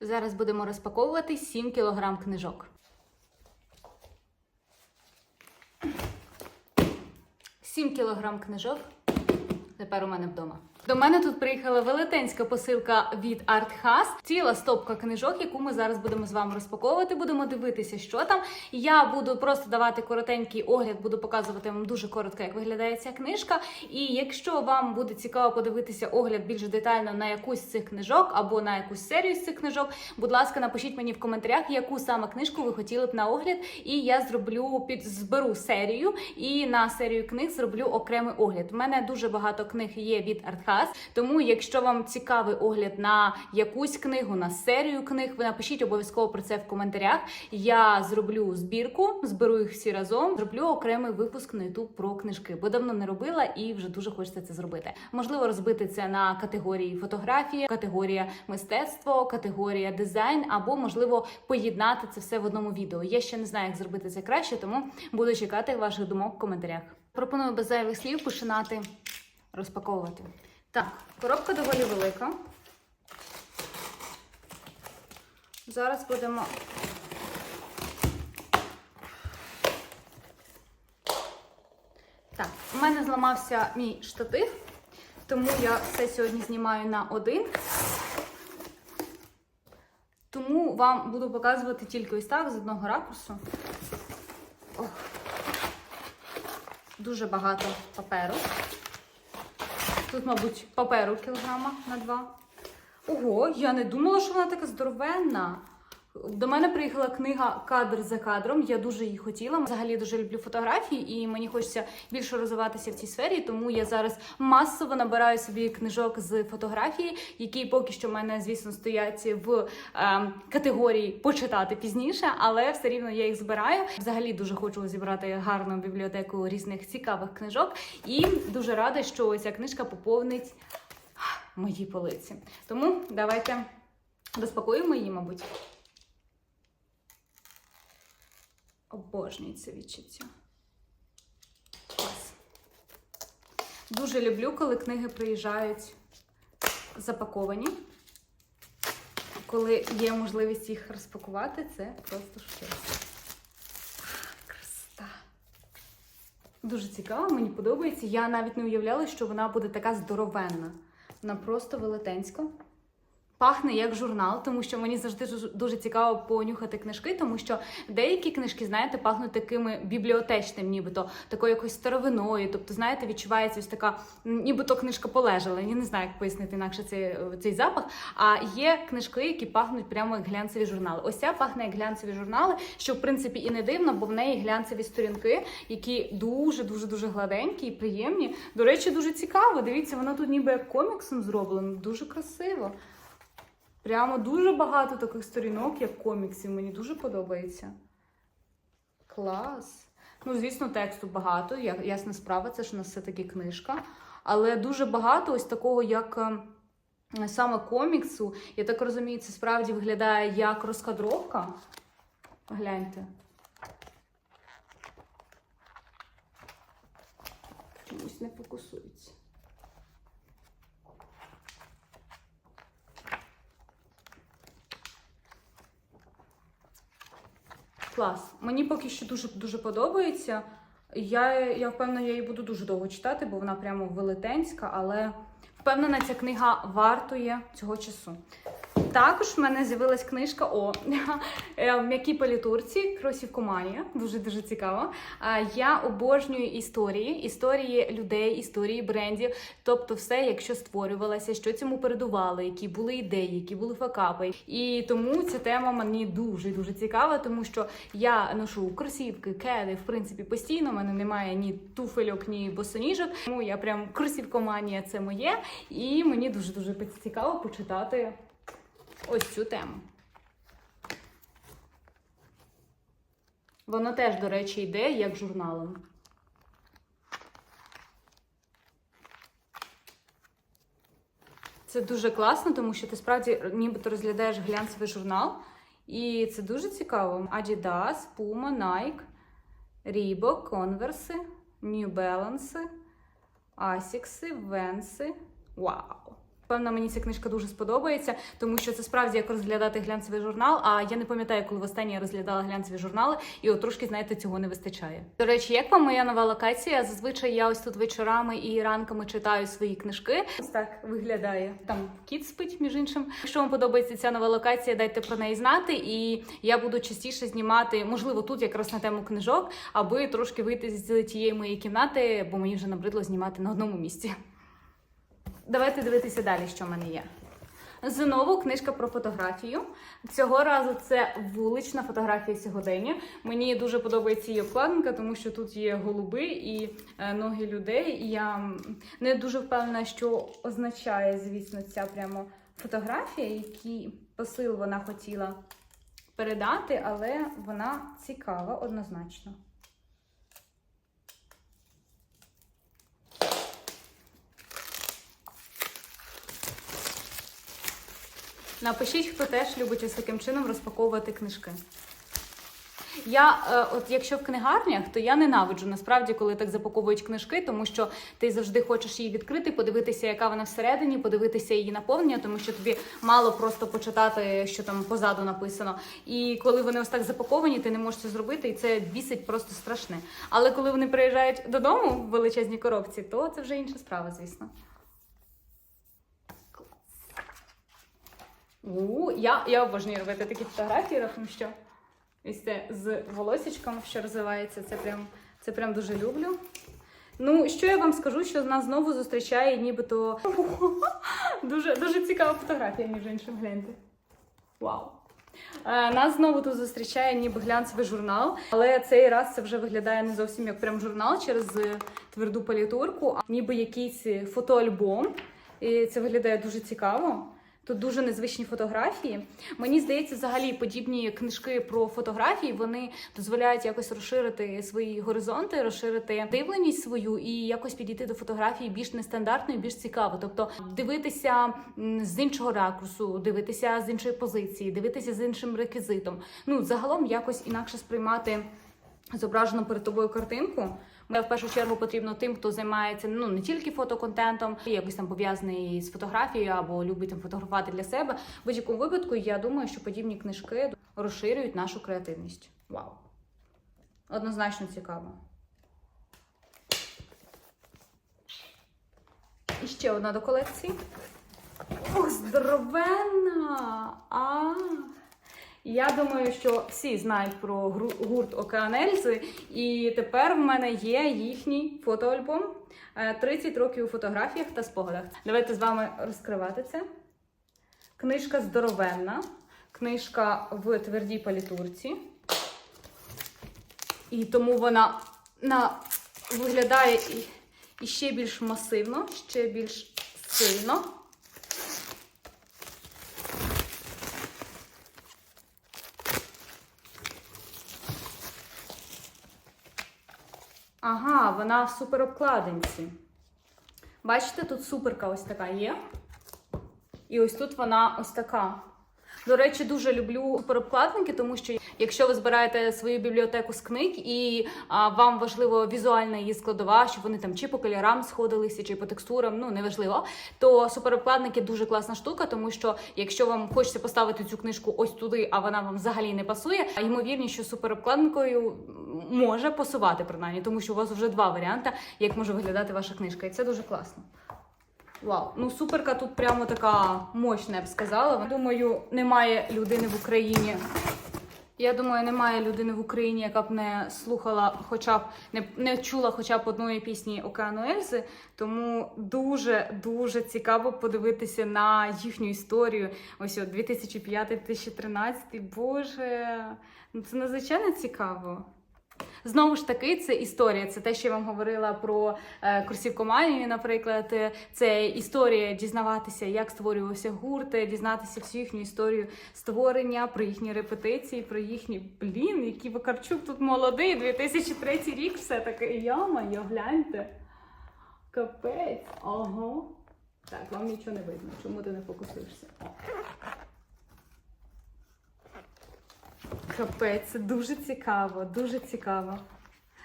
Зараз будемо розпаковувати 7 кг книжок. 7 кг книжок. Тепер у мене вдома. До мене тут приїхала велетенська посилка від ArtHas. Ціла стопка книжок, яку ми зараз будемо з вами розпаковувати. Будемо дивитися, що там. Я буду просто давати коротенький огляд, буду показувати вам дуже коротко, як виглядає ця книжка. І якщо вам буде цікаво подивитися огляд більш детально на якусь з цих книжок або на якусь серію з цих книжок, будь ласка, напишіть мені в коментарях, яку саме книжку ви хотіли б на огляд, і я зроблю під зберу серію і на серію книг зроблю окремий огляд. У мене дуже багато книг є від ArtHas, тому якщо вам цікавий огляд на якусь книгу, на серію книг, ви напишіть обов'язково про це в коментарях. Я зроблю збірку, зберу їх всі разом, зроблю окремий випуск на YouTube про книжки, бо давно не робила і вже дуже хочеться це зробити. Можливо, розбити це на категорії фотографії, категорія мистецтво, категорія дизайн, або можливо поєднати це все в одному відео. Я ще не знаю, як зробити це краще, тому буду чекати ваших думок в коментарях. Пропоную без зайвих слів починати розпаковувати. Так, коробка доволі велика. Зараз будемо. Так, у мене зламався мій штатив, тому я все сьогодні знімаю на один. Тому вам буду показувати тільки ось так з одного ракурсу. Ох. Дуже багато паперу. Тут, мабуть, паперу кілограма на два. Ого, я не думала, що вона така здоровенна. До мене приїхала книга Кадр за кадром. Я дуже її хотіла. Взагалі дуже люблю фотографії, і мені хочеться більше розвиватися в цій сфері. Тому я зараз масово набираю собі книжок з фотографії, які поки що в мене, звісно, стоять в е, категорії почитати пізніше, але все рівно я їх збираю. Взагалі дуже хочу зібрати гарну бібліотеку різних цікавих книжок. І дуже рада, що ця книжка поповнить мої полиці. Тому давайте розпакуємо її, мабуть. Обожнюю це відчуття. Клас. Дуже люблю, коли книги приїжджають запаковані. Коли є можливість їх розпакувати, це просто щось. Красота. Дуже цікаво, мені подобається. Я навіть не уявляла, що вона буде така здоровенна. Вона просто велетенська. Пахне як журнал, тому що мені завжди дуже- цікаво понюхати книжки, тому що деякі книжки, знаєте, пахнуть такими бібліотечним, нібито такою якоюсь старовиною. Тобто, знаєте, відчувається ось така, нібито книжка полежала. Я не знаю, як пояснити інакше цей, цей запах. А є книжки, які пахнуть прямо як глянцеві журнали. Ось ця пахне як глянцеві журнали, що в принципі і не дивно, бо в неї глянцеві сторінки, які дуже дуже дуже гладенькі і приємні. До речі, дуже цікаво. Дивіться, воно тут ніби як коміксом зроблено, дуже красиво. Прямо дуже багато таких сторінок, як коміксів. Мені дуже подобається. Клас. Ну, звісно, тексту багато. Ясна справа, це ж у нас все-таки книжка. Але дуже багато ось такого, як е, саме коміксу. Я так розумію, це справді виглядає як розкадровка. Гляньте. Чомусь не фокусується. Клас. Мені поки що дуже дуже подобається. Я, я впевнена, я її буду дуже довго читати, бо вона прямо велетенська, але впевнена, ця книга вартує цього часу. Також в мене з'явилась книжка о е, м'якій палітурці Кросівкоманія. Дуже дуже цікаво. Я обожнюю історії, історії людей, історії брендів. Тобто, все, якщо створювалося, що цьому передувало, які були ідеї, які були факапи. І тому ця тема мені дуже дуже цікава, тому що я ношу кросівки, кеди, в принципі, постійно. У мене немає ні туфельок, ні босоніжок. Тому я прям кросівкоманія це моє, і мені дуже дуже цікаво почитати ось цю тему. Воно теж, до речі, йде як журналом. Це дуже класно, тому що ти справді нібито розглядаєш глянцевий журнал. І це дуже цікаво. Adidas, Puma, Nike, Reebok, Converse, New Balance, Asics, Vans. Вау! Певно, мені ця книжка дуже сподобається, тому що це справді як розглядати глянцевий журнал. А я не пам'ятаю, коли востаннє я розглядала глянцеві журнали, і от трошки, знаєте, цього не вистачає. До речі, як вам моя нова локація? Зазвичай я ось тут вечорами і ранками читаю свої книжки. Ось так виглядає. Там кіт спить, між іншим. Якщо вам подобається ця нова локація, дайте про неї знати. І я буду частіше знімати, можливо, тут якраз на тему книжок, аби трошки вийти з тієї моєї кімнати, бо мені вже набридло знімати на одному місці. Давайте дивитися далі, що в мене є. Знову книжка про фотографію. Цього разу це вулична фотографія сьогодення. Мені дуже подобається її обкладинка, тому що тут є голуби і е, ноги людей. І я не дуже впевнена, що означає, звісно, ця прямо фотографія, який посил вона хотіла передати, але вона цікава однозначно. Напишіть, хто теж любить ось таким чином розпаковувати книжки. Я, е, от якщо в книгарнях, то я ненавиджу насправді, коли так запаковують книжки, тому що ти завжди хочеш її відкрити, подивитися, яка вона всередині, подивитися її наповнення, тому що тобі мало просто почитати, що там позаду написано. І коли вони ось так запаковані, ти не можеш це зробити, і це бісить просто страшне. Але коли вони приїжджають додому в величезній коробці, то це вже інша справа, звісно. У, я, я обожнюю робити такі фотографії, тому що ось це з волосічком, що розвивається, це прям, це прям дуже люблю. Ну, що я вам скажу, що нас знову зустрічає нібито дуже, дуже цікава фотографія, між іншим, гляньте. Вау! Е, Нас знову тут зустрічає ніби глянцевий журнал, але цей раз це вже виглядає не зовсім як прям журнал через е, тверду палітурку, а ніби якийсь фотоальбом. І це виглядає дуже цікаво. Тут дуже незвичні фотографії. Мені здається, взагалі подібні книжки про фотографії вони дозволяють якось розширити свої горизонти, розширити дивленість свою і якось підійти до фотографії більш нестандартно і більш цікаво. Тобто дивитися з іншого ракурсу, дивитися з іншої позиції, дивитися з іншим реквізитом. Ну загалом якось інакше сприймати зображену перед тобою картинку. Мене в першу чергу потрібно тим, хто займається ну не тільки фотоконтентом, якось там пов'язаний з фотографією або любить там фотографувати для себе. В будь-якому випадку я думаю, що подібні книжки розширюють нашу креативність. Вау! Однозначно цікаво. І ще одна до колекції. Ох, здоровенна! А! Я думаю, що всі знають про гурт Океан Ельзи, і тепер в мене є їхній фотоальбом е, 30 років у фотографіях та спогадах. Давайте з вами розкривати це. Книжка здоровенна, книжка в твердій палітурці. І тому вона на, виглядає і, і ще більш масивно, ще більш сильно. Ага, вона в суперобкладинці. Бачите, тут суперка ось така є. І ось тут вона ось така. До речі, дуже люблю суперобкладинки, тому що якщо ви збираєте свою бібліотеку з книг і а, вам важливо візуальна її складова, щоб вони там чи по кольорам сходилися, чи по текстурам, ну неважливо, то суперобкладники дуже класна штука, тому що якщо вам хочеться поставити цю книжку ось туди, а вона вам взагалі не пасує, ймовірність, що суперобкладинкою може пасувати принаймні, тому що у вас вже два варіанти, як може виглядати ваша книжка, і це дуже класно. Вау, ну суперка тут прямо така мощна, я б сказала. Думаю, немає людини в Україні. Я думаю, немає людини в Україні, яка б не слухала, хоча б не, не чула хоча б одної пісні Океану Ельзи. Тому дуже дуже цікаво подивитися на їхню історію. Ось от 2005-2013. Боже, ну це надзвичайно цікаво. Знову ж таки, це історія. Це те, що я вам говорила про е, курсівку Манії, наприклад. Це історія дізнаватися, як створювався гурт, дізнатися всю їхню історію створення, про їхні репетиції, про їхні блін, який Вакарчук тут молодий, 2003 рік, все таки яма, йо, гляньте. Капець. Ага. Так, вам нічого не видно. Чому ти не фокусуєшся? Капець, дуже цікаво, дуже цікаво.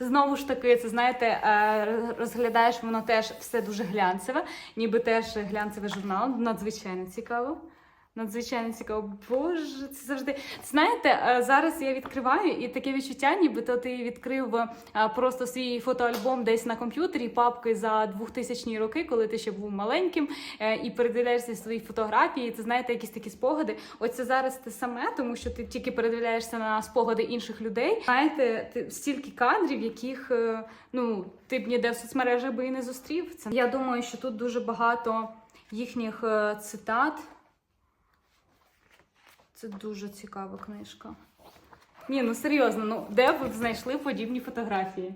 Знову ж таки, це знаєте, е, розглядаєш воно теж все дуже глянцеве, ніби теж глянцевий журнал. Надзвичайно цікаво. Надзвичайно цікаво. Боже, це завжди. Знаєте, е, зараз я відкриваю і таке відчуття, ніби ти відкрив е, просто свій фотоальбом десь на комп'ютері, папки за 2000 роки, коли ти ще був маленьким, е, і передивляєшся свої фотографії. Це знаєте, якісь такі спогади. Оце зараз те саме, тому що ти тільки передивляєшся на спогади інших людей. Знаєте, ти стільки кадрів, яких ну ти б ніде в соцмережах би і не зустрів. Це я думаю, що тут дуже багато їхніх цитат. Це дуже цікава книжка. Ні, ну серйозно, ну де ви знайшли подібні фотографії?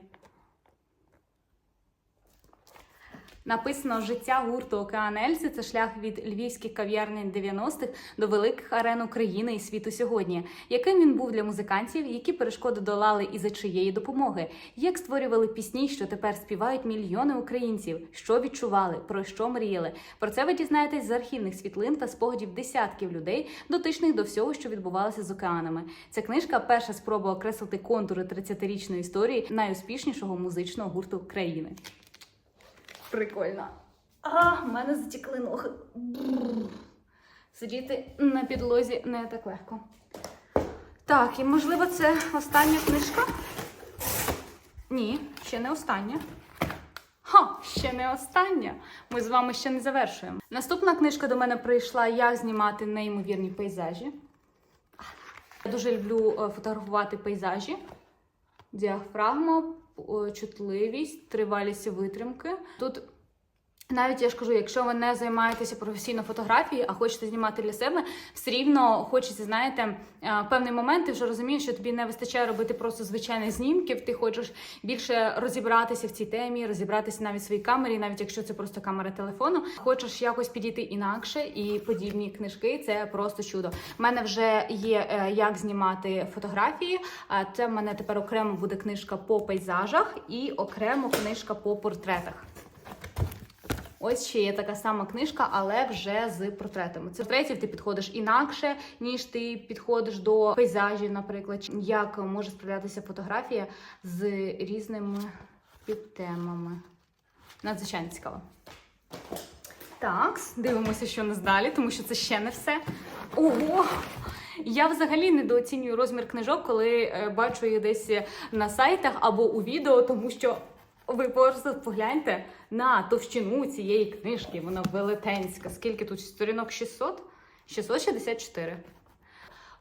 Написано життя гурту Океан Ельзи це шлях від львівських кав'ярень 90-х до великих арен України і світу сьогодні. Яким він був для музикантів, які перешкоди долали і за чиєї допомоги, як створювали пісні, що тепер співають мільйони українців, що відчували, про що мріяли. Про це ви дізнаєтесь з архівних світлин та спогадів десятків людей, дотичних до всього, що відбувалося з океанами. Ця книжка перша спроба окреслити контури 30-річної історії найуспішнішого музичного гурту країни. Прикольно. А, в мене затікли ноги. Бррр. Сидіти на підлозі не так легко. Так, і можливо, це остання книжка? Ні, ще не остання. Ха, ще не остання. Ми з вами ще не завершуємо. Наступна книжка до мене прийшла Як знімати неймовірні пейзажі. Я дуже люблю е, фотографувати пейзажі. Діафрагма, чутливість, тривалість витримки. Тут навіть я ж кажу, якщо ви не займаєтеся професійно фотографією, а хочете знімати для себе, все рівно хочеться, знаєте, е, певний момент ти вже розумієш, що тобі не вистачає робити просто звичайних знімків. Ти хочеш більше розібратися в цій темі, розібратися навіть в своїй камері, навіть якщо це просто камера телефону. Хочеш якось підійти інакше, і подібні книжки це просто чудо. У мене вже є е, як знімати фотографії. Це в мене тепер окремо буде книжка по пейзажах і окремо книжка по портретах. Ось ще є така сама книжка, але вже з портретами. Це портретів ти підходиш інакше, ніж ти підходиш до пейзажів, наприклад, як може справлятися фотографія з різними підтемами. Надзвичайно цікаво. Так, дивимося, що нас далі, тому що це ще не все. Ого! Я взагалі недооцінюю розмір книжок, коли е, бачу їх десь на сайтах або у відео, тому що ви просто погляньте на товщину цієї книжки. Вона велетенська. Скільки тут сторінок 600? 664.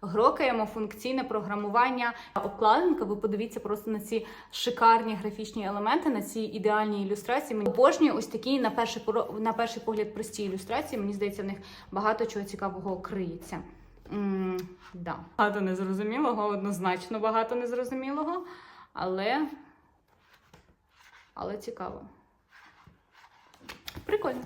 Грокаємо функційне програмування. Обкладинка. Ви подивіться просто на ці шикарні графічні елементи, на ці ідеальні ілюстрації. Мені обожнюю ось такі на перший на перший погляд прості ілюстрації. Мені здається, в них багато чого цікавого криється. м да. Багато незрозумілого, однозначно багато незрозумілого, але але цікаво. Прикольно.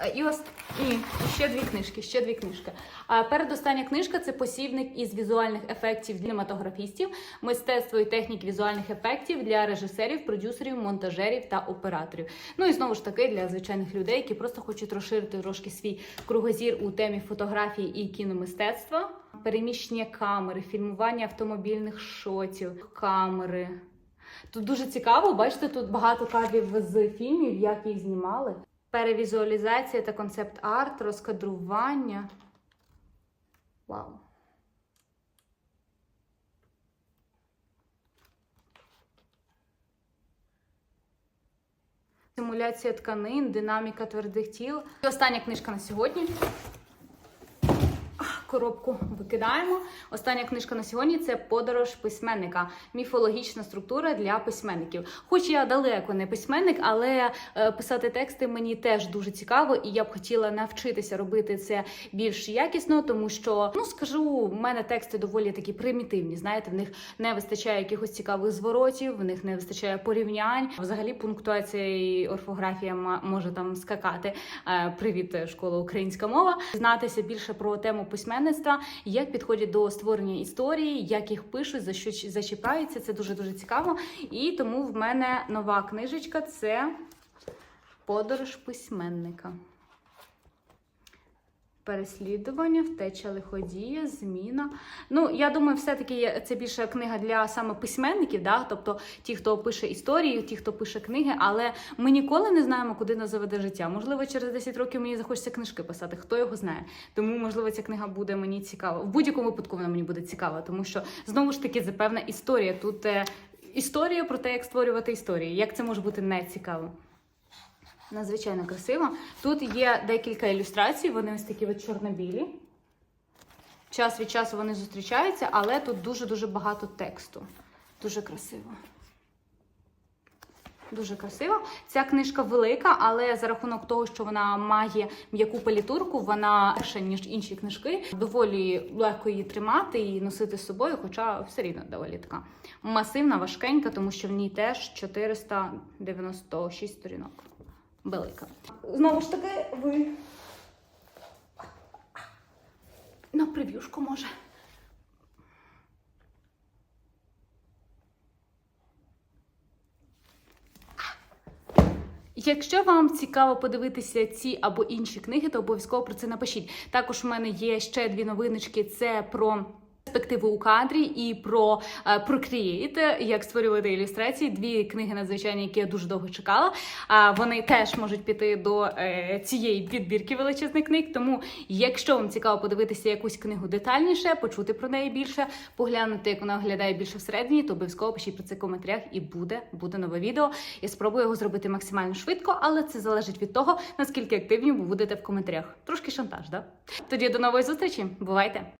Е, І ось і ще дві книжки. Ще дві книжки. А передостання книжка це посібник із візуальних ефектів для кінематографістів, мистецтво і технік візуальних ефектів для режисерів, продюсерів, монтажерів та операторів. Ну і знову ж таки для звичайних людей, які просто хочуть розширити трошки свій кругозір у темі фотографії і кіномистецтва, переміщення камери, фільмування автомобільних шотів, камери. Тут дуже цікаво, бачите, тут багато кадрів з фільмів, як їх знімали. Перевізуалізація та концепт-арт, розкадрування. Вау. Симуляція тканин, динаміка твердих тіл. І остання книжка на сьогодні. Коробку викидаємо. Остання книжка на сьогодні це подорож письменника, міфологічна структура для письменників. Хоч я далеко не письменник, але е, писати тексти мені теж дуже цікаво, і я б хотіла навчитися робити це більш якісно, тому що ну скажу, в мене тексти доволі такі примітивні. Знаєте, в них не вистачає якихось цікавих зворотів, в них не вистачає порівнянь. Взагалі пунктуація і орфографія може там скакати. Е, Привіт, школа українська мова. Знатися більше про тему письменництва, як підходять до створення історії, як їх пишуть, за що зачіпаються. Це дуже дуже цікаво. І тому в мене нова книжечка це подорож письменника. Переслідування, втеча лиходія, зміна. Ну, я думаю, все-таки це більше книга для саме письменників, да? тобто ті, хто пише історії, ті, хто пише книги, але ми ніколи не знаємо, куди нас заведе життя. Можливо, через 10 років мені захочеться книжки писати, хто його знає. Тому, можливо, ця книга буде мені цікава. В будь-якому випадку вона мені буде цікава, тому що знову ж таки це певна історія. Тут е, історія про те, як створювати історії. Як це може бути не цікаво? Надзвичайно красиво. Тут є декілька ілюстрацій, вони ось такі от чорно-білі. Час від часу вони зустрічаються, але тут дуже-дуже багато тексту. Дуже красиво. Дуже красиво. Ця книжка велика, але за рахунок того, що вона має м'яку палітурку, вона легша, ніж інші книжки. Доволі легко її тримати і носити з собою, хоча все рівно доволі така масивна, важкенька, тому що в ній теж 496 сторінок. Велика. Знову ж таки, ви на прев'юшку може. Якщо вам цікаво подивитися ці або інші книги, то обов'язково про це напишіть. Також в мене є ще дві новиночки: це про перспективу у кадрі і про е, Procreate, як створювати ілюстрації. Дві книги надзвичайні, які я дуже довго чекала. А вони теж можуть піти до е, цієї підбірки величезних книг. Тому, якщо вам цікаво подивитися якусь книгу детальніше, почути про неї більше, поглянути, як вона виглядає більше всередині, то обов'язково пишіть про це в коментарях, і буде буде нове відео. Я спробую його зробити максимально швидко, але це залежить від того, наскільки активні ви будете в коментарях. Трошки шантаж, да? Тоді до нової зустрічі. Бувайте!